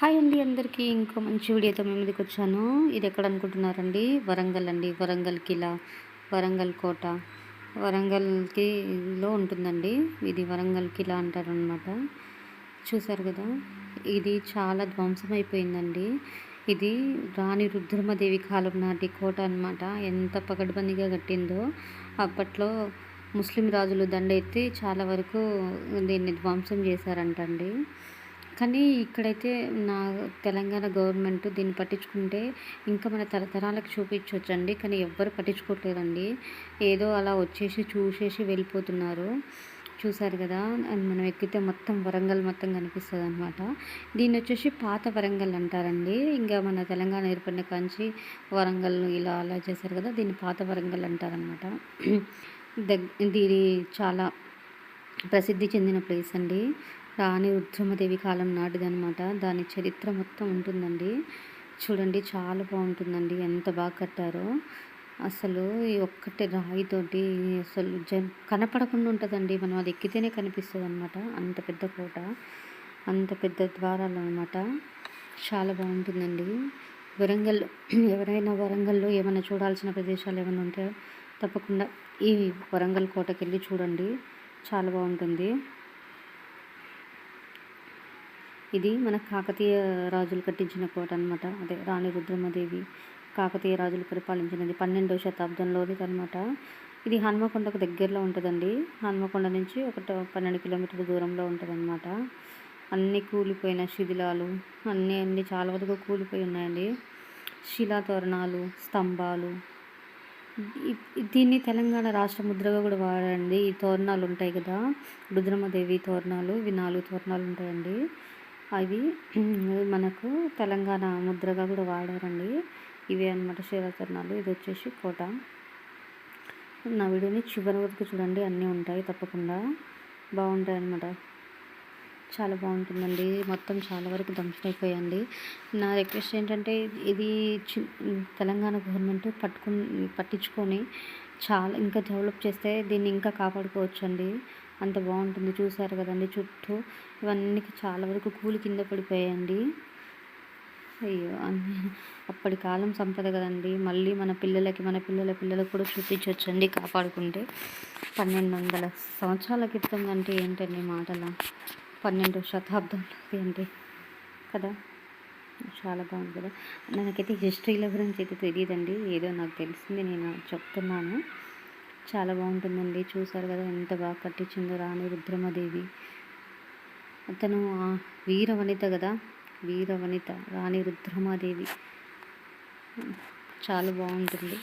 Hi అండి అందరికీ ఇంకో మంచి వీడియోతో మేము మీదకి వచ్చాను. ఇది ఎక్కడ అనుకుంటున్నారండి? వరంగల్ అండి. వరంగల్ కిలా వరంగల్ కోట. వరంగల్కి లో ఉంటుందండి. ఇది వరంగల్ కిలా అంటారు అనమాట చూసారు కదా? ఇది చాలా ధ్వంసం అయిపోయిందండి ఇది రాణి రుద్రమదేవి కాలం నాటి కోట అనమాట ఎంత పగడ్బందీగా కట్టిందో అప్పట్లో ముస్లిం రాజులు దండెత్తి చాలా వరకు దీన్ని ధ్వంసం చేశారంటండి. కానీ ఇక్కడైతే నా తెలంగాణ గవర్నమెంట్ దీన్ని పట్టించుకుంటే ఇంకా మన తరతరాలకు చూపించవచ్చండి కానీ ఎవ్వరు పట్టించుకోవట్లేదండి ఏదో అలా వచ్చేసి చూసేసి వెళ్ళిపోతున్నారు. చూసారు కదా? మనం ఎక్కితే మొత్తం వరంగల్ మొత్తం కనిపిస్తుంది అనమాట దీన్ని వచ్చేసి పాత వరంగల్ అంటారండి. ఇంకా మన తెలంగాణ ఏర్పడిన కాంచి వరంగల్ ఇలా అలా చేశారు కదా? దీన్ని పాత వరంగల్ అంటారనమాట దగ్ దీని చాలా ప్రసిద్ధి చెందిన ప్లేస్ అండి. రాణి రుద్రమదేవి కాలం నాటిదనమాట దాని చరిత్ర మొత్తం ఉంటుందండి. చూడండి చాలా బాగుంటుందండి. ఎంత బాగా కట్టారో. అసలు ఈ ఒక్కటి రాయితోటి అసలు జన్ కనపడకుండా ఉంటుందండి. మనం అది ఎక్కితేనే కనిపిస్తుంది అనమాట అంత పెద్ద కోట అంత పెద్ద ద్వారాలు అనమాట చాలా బాగుంటుందండి. వరంగల్ ఎవరైనా వరంగల్లో ఏమైనా చూడాల్సిన ప్రదేశాలు ఏమైనా ఉంటే తప్పకుండా ఈ వరంగల్ కోటకి వెళ్ళి చూడండి. చాలా బాగుంటుంది. ఇది మన కాకతీయ రాజులు కట్టించిన కోట అనమాట అదే రాణి రుద్రమదేవి కాకతీయ రాజులు పరిపాలించినది పన్నెండవ శతాబ్దంలోది అనమాట ఇది హన్మకొండకు దగ్గరలో ఉంటుందండి. హన్మకొండ నుంచి ఒక పన్నెండు కిలోమీటర్ల దూరంలో ఉంటుందన్నమాట. అన్నీ కూలిపోయిన శిథిలాలు అన్నీ అన్నీ చాలా వరకు కూలిపోయి ఉన్నాయండి. శిలా తోరణాలు స్తంభాలు దీన్ని తెలంగాణ రాష్ట్ర ముద్రగా కూడా వాడండి. ఈ తోరణాలు ఉంటాయి కదా రుద్రమదేవి తోరణాలు ఇవి నాలుగు తోరణాలు ఉంటాయండి. అవి మనకు తెలంగాణ ముద్రగా కూడా వాడారండి. ఇవే అనమాట శివతరణాలు ఇది వచ్చేసి కోట. నా వీడియోని చివరి వరకు చూడండి. అన్నీ ఉంటాయి తప్పకుండా. బాగుంటాయి అన్నమాట. చాలా బాగుంటుందండి. మొత్తం చాలా వరకు ధ్వంసం అయిపోయాయండి నా రిక్వెస్ట్ ఏంటంటే ఇది తెలంగాణ గవర్నమెంట్ పట్టుకుని పట్టించుకొని చాలా ఇంకా డెవలప్ చేస్తే దీన్ని ఇంకా కాపాడుకోవచ్చు అండి అంత బాగుంటుంది. చూసారు కదండి చుట్టూ. ఇవన్నీ చాలా వరకు కూలి కింద పడిపోయాయండి. అయ్యో అన్నీ అప్పటి కాలం సంపద కదండి. మళ్ళీ మన పిల్లలకి మన పిల్లల పిల్లలకు కూడా చూపించవచ్చండి కాపాడుకుంటే. పన్నెండు వందల సంవత్సరాల క్రితం అంటే ఏంటండి మాటల? పన్నెండు శతాబ్దంలో ఏంటి కదా? చాలా బాగుంది కదా? నాకైతే హిస్టరీల గురించి అయితే తెలియదండి. ఏదో నాకు తెలిసింది నేను చెప్తున్నాను. చాలా బాగుంటుందండి. చూసారు కదా ఎంత బాగా కట్టించిందో రాణి రుద్రమదేవి. అతను వీర వనిత కదా వీర వనిత రాణి రుద్రమాదేవి. చాలా బాగుంటుంది.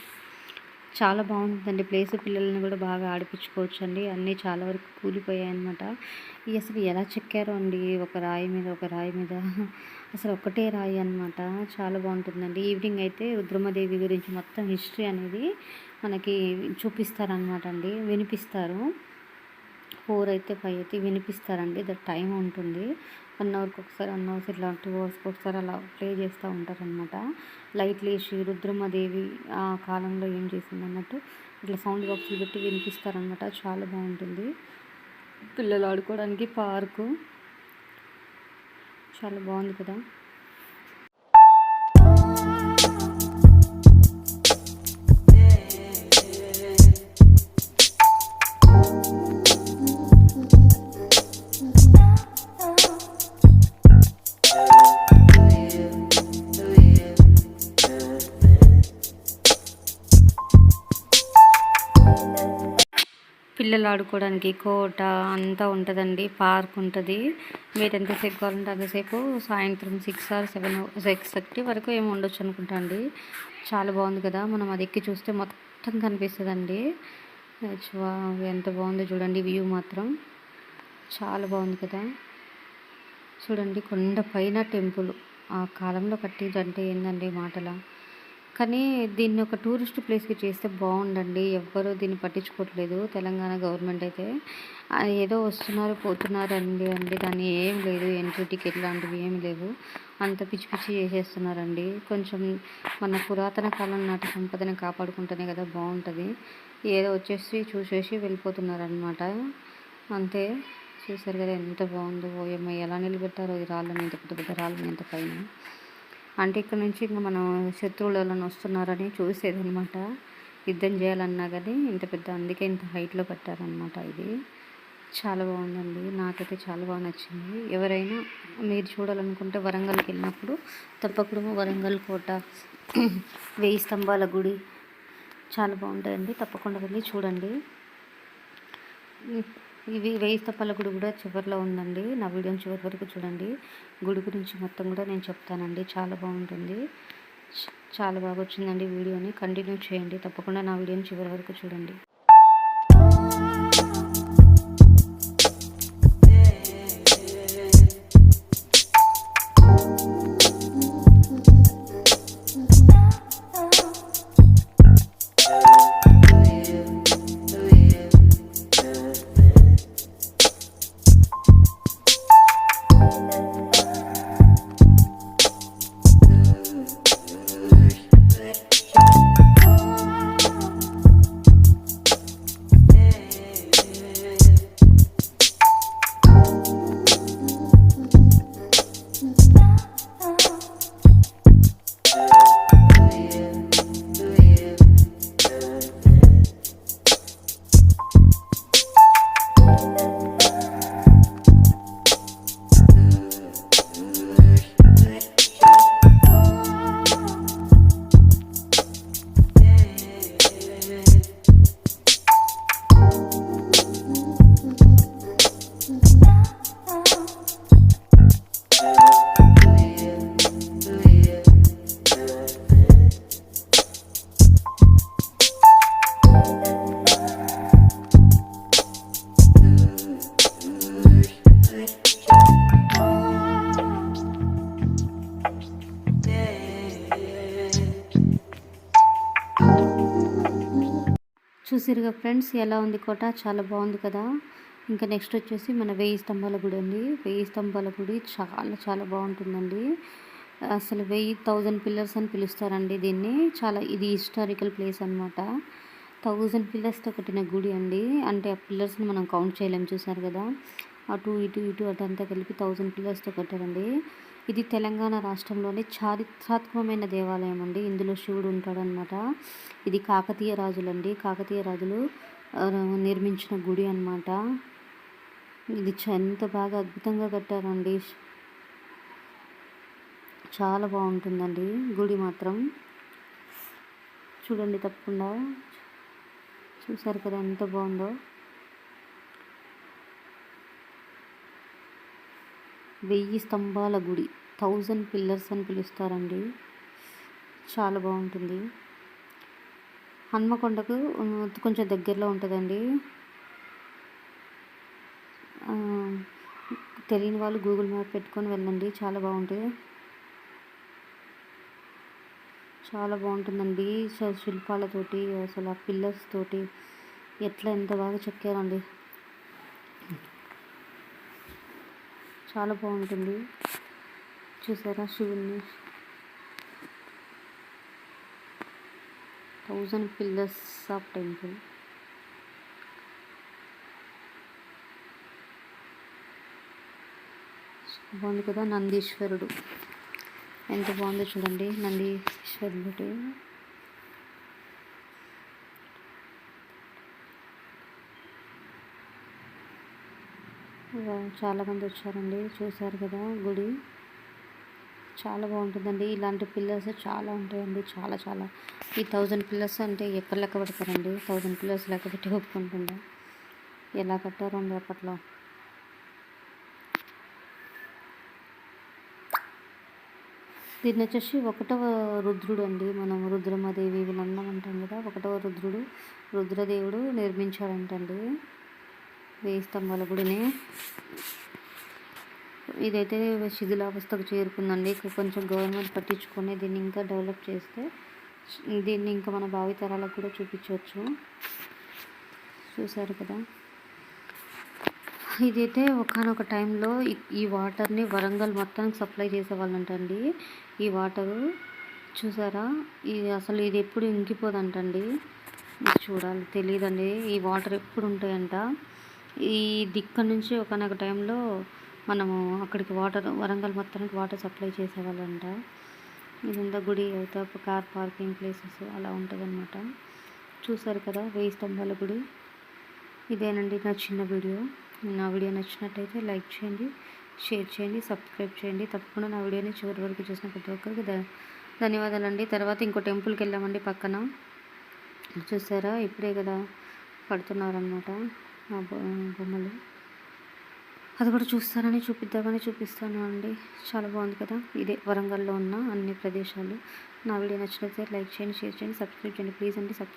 చాలా బాగుంటుందండి. ప్లేస్ పిల్లల్ని కూడా బాగా ఆడిపించుకోవచ్చు అండి అన్నీ చాలా వరకు కూలిపోయాయి అనమాట ఇవి అసలు ఎలా చెక్కారో అండి? ఒక రాయి మీద ఒక రాయి మీద. అసలు ఒకటే రాయి అనమాట చాలా బాగుంటుందండి. ఈవినింగ్ అయితే రుద్రమదేవి గురించి మొత్తం హిస్టరీ అనేది మనకి చూపిస్తారనమాట అండి. వినిపిస్తారు. ఫోర్ అయితే ఫైవ్ అయితే వినిపిస్తారండి. ద టైం ఉంటుంది. వన్ అవర్కి ఒకసారి వన్ అవర్స్ ఇట్లా టూ అవర్స్కి ఒకసారి అలా ప్లే చేస్తూ ఉంటారనమాట లైట్లు వేసి రుద్రమదేవి ఆ కాలంలో ఏం చేసింది అన్నట్టు ఇట్లా సౌండ్ బాక్సులు పెట్టి వినిపిస్తారనమాట చాలా బాగుంటుంది. పిల్లలు ఆడుకోవడానికి పార్కు. చాలా బాగుంది కదా. పిల్లలు ఆడుకోవడానికి కోట అంతా ఉంటుందండి పార్క్ ఉంటుంది. మీరు ఎంతసేపు కావాలంటే అంతసేపు సాయంత్రం six or seven six thirty వరకు ఏమి ఉండొచ్చు అనుకుంటా అండి. చాలా బాగుంది కదా మనం అది ఎక్కి చూస్తే మొత్తం కనిపిస్తుందండి. ఎంత బాగుందో చూడండి వ్యూ మాత్రం. చాలా బాగుంది కదా. చూడండి కొండ పైన టెంపుల్. ఆ కాలంలో కట్టిందంటే ఏందండి మాటల? కానీ దీన్ని ఒక టూరిస్ట్ ప్లేస్కి చేస్తే బాగుండండి ఎవ్వరూ దీన్ని పట్టించుకోవట్లేదు. తెలంగాణ గవర్నమెంట్ అయితే. ఏదో వస్తున్నారు పోతున్నారు అండి. అండి దాన్ని ఏం లేదు. ఎంట్రీ టికెట్ లాంటివి ఏమి లేవు. అంత పిచ్చి పిచ్చి చేసేస్తున్నారండి. కొంచెం మన పురాతన కాలం నాటి సంపదను కాపాడుకుంటేనే కదా బాగుంటుంది. ఏదో వచ్చేసి చూసేసి వెళ్ళిపోతున్నారనమాట అంతే. చూసారు కదా ఎంత బాగుందో ఓయమ్మ ఎలా నిలబెట్టారో. ఈ రాళ్ళని ఎంత పెద్ద పెద్ద రాళ్ళని ఎంత పైన. అంటే ఇక్కడ నుంచి ఇంకా మనం శత్రువులు ఎవరైనా వస్తున్నారని చూసేది అనమాట యుద్ధం చేయాలన్నా కానీ ఇంత పెద్ద అందుకే ఇంత హైట్లో పెట్టారనమాట ఇది. చాలా బాగుందండి. నాకైతే చాలా బాగా నచ్చింది. ఎవరైనా మీరు చూడాలనుకుంటే వరంగల్కి వెళ్ళినప్పుడు తప్పకుండా వరంగల్ కోట వెయ్యి స్తంభాల గుడి చాలా బాగుంటాయండి. తప్పకుండా వెళ్ళి చూడండి. ఇవి వేయిస్త స్తంభాల గుడి కూడా చివరిలో ఉందండి. నా వీడియోని చివరి వరకు చూడండి. గుడి గురించి మొత్తం కూడా నేను చెప్తానండి. చాలా బాగుంటుంది. చాలా బాగా వచ్చిందండి వీడియోని. కంటిన్యూ చేయండి. తప్పకుండా నా వీడియోని చివరి వరకు చూడండి. చూసారుగా ఫ్రెండ్స్ ఎలా ఉంది కోట? చాలా బాగుంది కదా? ఇంకా నెక్స్ట్ వచ్చేసి మన వెయ్యి స్తంభాల గుడి అండి. వెయ్యి స్తంభాల గుడి చాలా చాలా బాగుంటుందండి. అసలు వెయ్యి థౌజండ్ పిల్లర్స్ అని పిలుస్తారండి దీన్ని. చాలా ఇది హిస్టారికల్ ప్లేస్ అనమాట థౌజండ్ పిల్లర్స్తో కట్టిన గుడి అండి. అంటే ఆ పిల్లర్స్ని మనం కౌంట్ చేయలేము చూసారు కదా? అటు ఇటు ఇటు అటంతా కలిపి థౌజండ్ పిల్లర్స్తో కట్టారండి. ఇది తెలంగాణ రాష్ట్రంలోని చారిత్రాత్మకమైన దేవాలయం అండి. ఇందులో శివుడు ఉంటాడనమాట ఇది కాకతీయ రాజులండి. కాకతీయ రాజులు నిర్మించిన గుడి అనమాట ఇది ఎంత బాగా అద్భుతంగా కట్టారండి. చాలా బాగుంటుందండి గుడి మాత్రం. చూడండి తప్పకుండా. చూసారు కదా ఎంత బాగుందో. వెయ్యి స్తంభాల గుడి. థౌజండ్ పిల్లర్స్ అని పిలుస్తారండి. చాలా బాగుంటుంది. హన్మకొండకు కొంచెం దగ్గరలో ఉంటుందండి. తెలియని వాళ్ళు గూగుల్ మ్యాప్ పెట్టుకొని వెళ్ళండి. చాలా బాగుంటుంది చాలా బాగుంటుందండి శిల్పాలతోటి అసలు ఆ పిల్లర్స్ తోటి ఎట్లా ఎంత బాగా చెక్కారండి. చాలా బాగుంటుంది. చూసారా శివుణ్ణి? Thousand pillars of temple. బాగుంది కదా నందీశ్వరుడు. ఎంత బాగుందో చూడండి నందీశ్వరుడు. చాలామంది వచ్చారండి చూసారు కదా గుడి. చాలా బాగుంటుందండి. ఇలాంటి పిల్లర్స్ చాలా ఉంటాయండి చాలా చాలా. ఈ థౌజండ్ పిల్లర్స్ అంటే ఎక్కడ లెక్క పెడతారండి? థౌజండ్ పిల్లర్స్ లెక్క పెట్టి ఒప్పుకుంటుందా ఎలా కట్టారు అండి అప్పట్లో? దీన్ని వచ్చేసి ఒకటవ రుద్రుడు అండి. మనం రుద్రమదేవి వీళ్ళన్నా అంటాం కదా ఒకటవ రుద్రుడు. రుద్రదేవుడు నిర్మించాడంటండి. వేయి స్తంభాల గుడిని ఇదైతే శిథిలావస్థకు చేరుకుందండి. కొంచెం గవర్నమెంట్ పట్టించుకొని దీన్ని ఇంకా డెవలప్ చేస్తే దీన్ని ఇంకా మన భావితరాలకు కూడా చూపించవచ్చు. చూసారు కదా? ఇదైతే ఒకనొక టైంలో ఈ వాటర్ని వరంగల్ మొత్తానికి సప్లై చేసేవాళ్ళంటండి. ఈ వాటరు చూసారా? ఇది అసలు ఇది ఎప్పుడు ఇంకిపోదంటండి. చూడాలి తెలియదండి ఈ వాటర్ ఎప్పుడు ఉంటాయంట? ఈ దిక్కు నుంచి ఒకనొక టైంలో మనము అక్కడికి వాటర్ వరంగల్ మొత్తానికి వాటర్ సప్లై చేసేవాళ్ళంట. ఇదంతా గుడి అవుతా కార్ పార్కింగ్ ప్లేసెస్ అలా ఉంటుందన్నమాట. చూసారు కదా వెయ్యి స్తంభాల గుడి. ఇదేనండి నా చిన్న వీడియో. నా వీడియో నచ్చినట్టయితే లైక్ చేయండి షేర్ చేయండి సబ్స్క్రైబ్ చేయండి. తప్పకుండా నా వీడియోని చివరి వరకు చూసిన ప్రతి ఒక్కరికి ధన్యవాదాలండి. తర్వాత ఇంకో టెంపుల్కి వెళ్ళామండి పక్కన. చూసారా? ఇప్పుడే కదా పడుతున్నారనమాట బొమ్మలు. అది కూడా చూస్తానని చూపిద్దామని చూపిస్తాను అండి. చాలా బాగుంది కదా. ఇదే వరంగల్లో ఉన్న అన్ని ప్రదేశాలు. నా వీడియో నచ్చినట్లయితే లైక్ చేయండి షేర్ చేయండి సబ్స్క్రైబ్ చేయండి. ప్లీజ్ అండి సబ్స్క్రైబ్